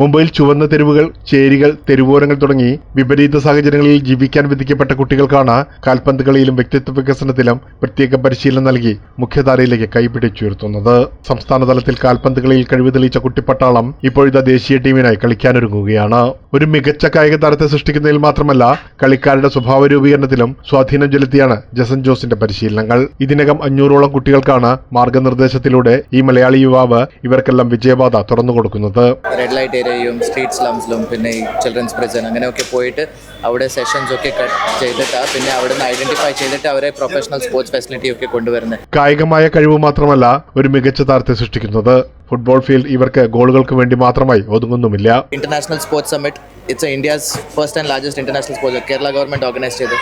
മുംബൈയിൽ ചുവന്ന തെരുവുകൾ ചേരികൾ തെരുവോരങ്ങൾ തുടങ്ങി വിപരീത സാഹചര്യങ്ങളിൽ ജീവിക്കാൻ വിധിക്കപ്പെട്ട കുട്ടികൾക്കാണ് കാൽപന്ത് കളിയിലും വ്യക്തിത്വ വികസനത്തിലും പ്രത്യേക പരിശീലനം നൽകി മുഖ്യധാരയിലേക്ക് കൈപിടിച്ചുയർത്തുന്നത്. സംസ്ഥാന തലത്തിൽ കാൽപന്ത് കളിയിൽ കഴിവ് തെളിയിച്ച കുട്ടിപ്പട്ടാളം ഇപ്പോഴത്തെ ദേശീയ ടീമിനായി കളിക്കാനൊരുങ്ങുകയാണ്. ഒരു മികച്ച കായിക താരത്തെ സൃഷ്ടിക്കുന്നതിൽ മാത്രമല്ല കളിക്കാരുടെ സ്വഭാവ രൂപീകരണത്തിലും സ്വാധീനം ചെലുത്തിയാണ് ജസൻ ജോസിന്റെ പരിശീലനങ്ങൾ. ഇതിനകം അഞ്ഞൂറോളം കുട്ടികൾക്കാണ് മാർഗനിർദ്ദേശത്തിലൂടെ ഈ മലയാളി യുവാവ് ഇവർക്കെല്ലാം വിജയപാത തുറന്നുകൊടുക്കുന്നത്. റെഡ് ലൈറ്റ് ഏരിയയും സ്ട്രീറ്റ് സ്ലംസിലും പിന്നെ ഈ ചിൽഡ്രൻസ് പ്രിസൺ അങ്ങനെയൊക്കെ പോയിട്ട് അവിടെ സെഷൻസ് ഒക്കെ കട്ട് ചെയ്തിട്ടാണ് പിന്നെ അവിടെ നിന്ന് ഐഡന്റിഫൈ ചെയ്തിട്ട് അവരെ പ്രൊഫഷണൽ സ്പോർട്സ് ഫെസിലിറ്റി ഒക്കെ കൊണ്ടുവരുന്നത് കായികമായ കഴിവ് മാത്രമല്ല ഒരു മികച്ച താരത്തെ സൃഷ്ടിക്കുന്നത്. ഫുട്ബോൾ ഫീൽഡ് ഇവർക്ക് ഗോളുകൾക്ക് വേണ്ടി മാത്രമായി ഒതുങ്ങുന്നുമില്ല. International sports summit it's India's first and largest international sports Kerala government organise ചെയ്ത്.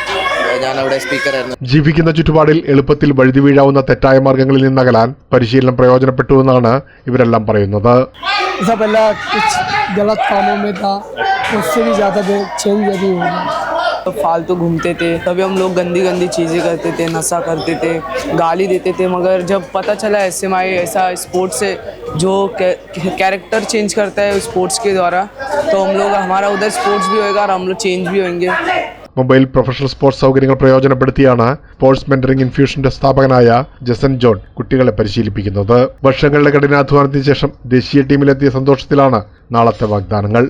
ഞാൻ അവിടെ സ്പീക്കറായിരുന്നു ജീവിക്കുന്ന ചുറ്റുപാടിൽ എളുപ്പത്തിൽ വഴുതി വീഴാവുന്ന തെറ്റായ മാർഗങ്ങളിൽ നിന്നകലാൻ പരിശീലനം പ്രയോജനപ്പെട്ടുവെന്നാണ് ഇവരെല്ലാം പറയുന്നത്. पहला कुछ गलत कामों में था, उससे भी ज़्यादा चेंज अभी होगा तो फालतू घूमते थे, तभी हम लोग गंदी गंदी चीज़ें करते थे, नशा करते थे, गाली देते थे, मगर जब पता चला एस एम आई ऐसा स्पोर्ट्स से, जो कैरेक्टर चेंज करता है स्पोर्ट्स के द्वारा तो हम लोग, हमारा उधर स्पोर्ट्स भी होएगा और हम लोग चेंज भी होंगे മുംബൈയിൽ പ്രൊഫഷണൽ സ്പോർട്സ് സൗകര്യങ്ങൾ പ്രയോജനപ്പെടുത്തിയാണ് സ്പോർട്സ് മെന്ററിംഗ് ഇൻഫ്യൂഷന്റെ സ്ഥാപകനായ ജസൻ ജോൺ കുട്ടികളെ പരിശീലിപ്പിക്കുന്നത്. വർഷങ്ങളുടെ കഠിനാധ്വാനത്തിന് ശേഷം ദേശീയ ടീമിലെത്തിയ സന്തോഷത്തിലാണ് നാളത്തെ വാഗ്ദാനങ്ങൾ.